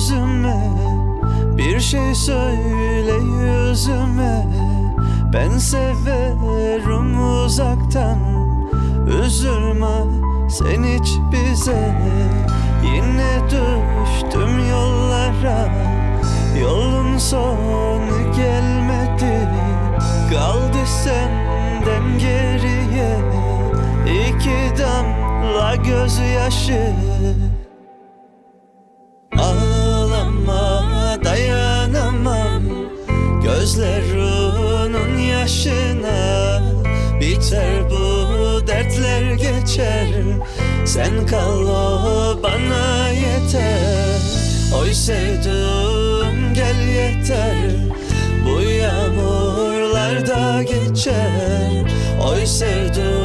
gözüme Bir şey söyle yüzüme. Ben severim uzaktan. Üzülme sen hiç bize. Yine düştüm yollara. Yolun sonu gelmedi. Kaldı senden geriye. İki damla gözyaşı Gözlerinin yaşına. Biter bu dertler geçer. Sen kal o bana yeter. Oy sevdum gel yeter. Bu yağmurlar da geçer. Oy sevdum